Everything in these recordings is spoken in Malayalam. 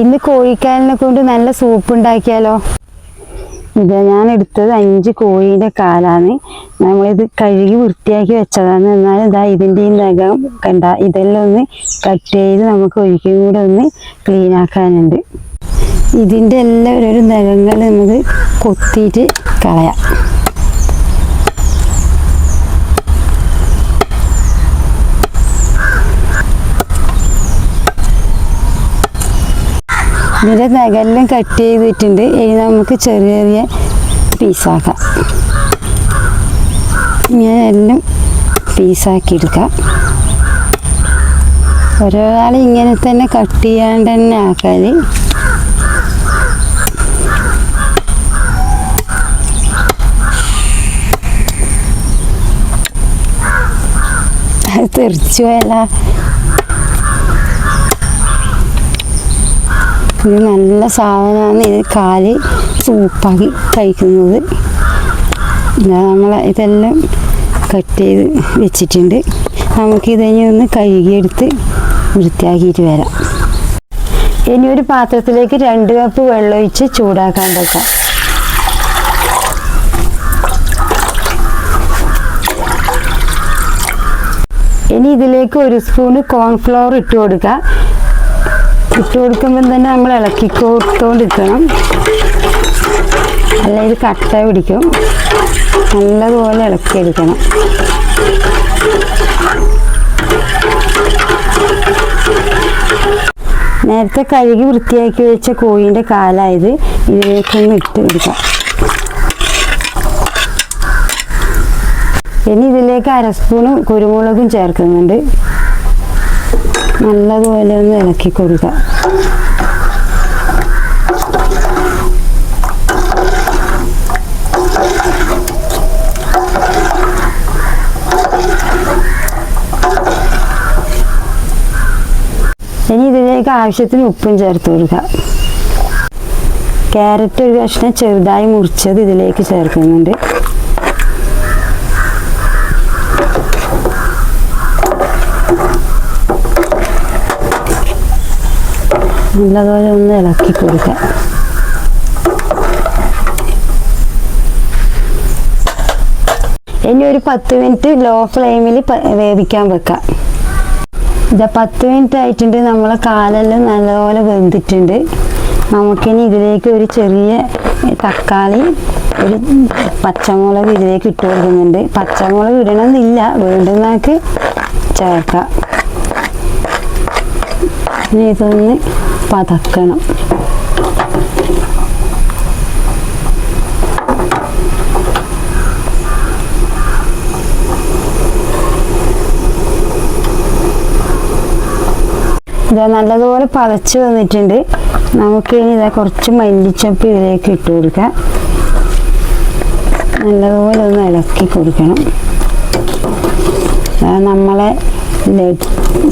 ഇന്ന് കോഴിക്കാലിനെ കൊണ്ട് നല്ല സൂപ്പ് ഉണ്ടാക്കിയാലോ? ഇത് ഞാൻ എടുത്തത് അഞ്ച് കോഴിയുടെ കാലാണ്. നമ്മളിത് കഴുകി വൃത്തിയാക്കി വെച്ചതാണ്. എന്നാൽ ഇതാ ഇതിന്റെ നഖം കണ്ട ഇതെല്ലാം ഒന്ന് കട്ട് ചെയ്ത് നമുക്ക് ഒരിക്കലും കൂടെ ഒന്ന് ക്ലീൻ ആക്കാനുണ്ട്. ഇതിന്റെ എല്ലാം ഓരോരോ നഖങ്ങൾ നമുക്ക് കൊത്തിയിട്ട് കളയാം. ഇതിന്റെ നഖെല്ലാം കട്ട് ചെയ്തിട്ടുണ്ട്. ഇനി നമുക്ക് ചെറിയ ചെറിയ പീസാക്കാം ഇങ്ങനെ എല്ലാം പീസാക്കി എടുക്കാം. ഒരാൾ ഇങ്ങനെ തന്നെ കട്ട് ചെയ്യാണ്ട് തന്നെ ആക്കാൻ തെറിച്ചു പോയല്ല ഇത് നല്ല സാധനമാണ്. ഇത് കാൽ സൂപ്പാക്കി കഴിക്കുന്നത് നമ്മൾ ഇതെല്ലാം കട്ട് ചെയ്ത് വെച്ചിട്ടുണ്ട്. നമുക്കിതിനെ ഒന്ന് കഴുകിയെടുത്ത് വൃത്തിയാക്കിയിട്ട് വരാം. ഇനി ഒരു പാത്രത്തിലേക്ക് രണ്ട് കപ്പ് വെള്ളം ഒഴിച്ച് ചൂടാക്കാൻ വെക്കാം. ഇനി ഇതിലേക്ക് ഒരു സ്പൂണ് കോൺഫ്ലവർ ഇട്ട് കൊടുക്കുക ഇട്ട് കൊടുക്കുമ്പോൾ തന്നെ നമ്മൾ ഇളക്കി കൊടുത്തോണ്ടിരിക്കണം ഇത് കട്ട പിടിക്കും. നല്ലതുപോലെ ഇളക്കിയെടുക്കണം. നേരത്തെ കഴുകി വൃത്തിയാക്കി വെച്ച കോഴിന്റെ കാലായത് ഇതിലേക്കൊന്ന് ഇട്ട് എടുക്കാം ഇനി ഇതിലേക്ക് അര സ്പൂണ് കുരുമുളകും ചേർക്കുന്നുണ്ട്. നല്ലതുപോലെ ഒന്ന് ഇളക്കി കൊടുക്കുക ഇനി ഇതിലേക്ക് ആവശ്യത്തിന് ഉപ്പും ചേർത്ത് കൊടുക്കുക ക്യാരറ്റ് ഒരു കഷ്ണം ചെറുതായി മുറിച്ചത് ഇതിലേക്ക് ചേർക്കുന്നുണ്ട്. നല്ലതുപോലെ ഒന്ന് ഇളക്കി കൊടുക്കാം ഇനി ഒരു പത്ത് മിനിറ്റ് ലോ ഫ്ലെയിമിൽ വേവിക്കാൻ വെക്കാം. ഇതാ പത്ത് മിനിറ്റ് ആയിട്ടുണ്ട്. നമ്മളെ കാലെല്ലാം നല്ലപോലെ വെന്തിട്ടുണ്ട്. നമുക്കിനി ഇതിലേക്ക് ഒരു ചെറിയ തക്കാളി ഒരു പച്ചമുളക് ഇതിലേക്ക് ഇട്ട് കൊടുക്കുന്നുണ്ട്. പച്ചമുളക് ഇടണമെന്നില്ല. വേണ്ടുന്നവർക്ക് ചേർക്കാം. ഇനി ഇതൊന്ന് പതക്കണം. ഇതാ നല്ലതുപോലെ പതച്ച് വന്നിട്ടുണ്ട്. നമുക്ക് ഇനി ഇതാ കുറച്ച് മല്ലിച്ചപ്പ് ഇതിലേക്ക് ഇട്ട് കൊടുക്കാം. നല്ലതുപോലെ ഒന്ന് ഇളക്കി കൊടുക്കണം. നമ്മളെ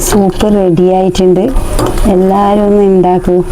സൂപ്പ് റെഡി ആയിട്ടുണ്ട്. എല്ലാവരും ഒന്ന് ഉണ്ടാക്കൂ.